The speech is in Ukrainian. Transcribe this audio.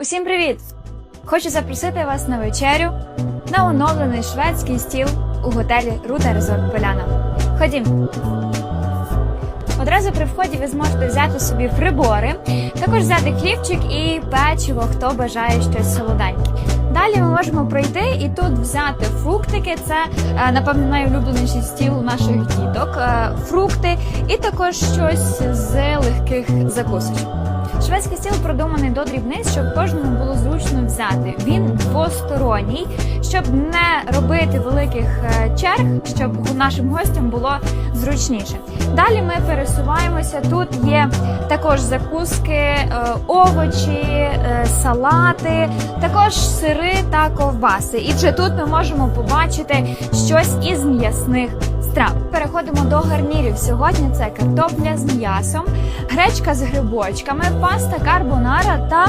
Усім привіт! Хочу запросити вас на вечерю на оновлений шведський стіл у готелі Рута Резорт Поляна. Ходім! Одразу при вході ви зможете взяти собі прибори, також взяти хлібчик і печиво, хто бажає щось солоденьке. Далі ми можемо пройти і тут взяти фруктики. Це е, напевно найулюбленіший стіл наших діток. е, Фрукти і також щось з легких закусочок. Шведський стіл продуманий до дрібниць, щоб кожному було зручно взяти. Він двосторонній, щоб не робити великих е, черг, щоб нашим гостям було зручніше. Далі ми пересуваємося. Тут є також закуски, е, овочі, е, салати, також сири та ковбаси. І вже тут ми можемо побачити щось із м'ясних страв. Переходимо до гарнірів. Сьогодні це картопля з м'ясом, гречка з грибочками, паста карбонара та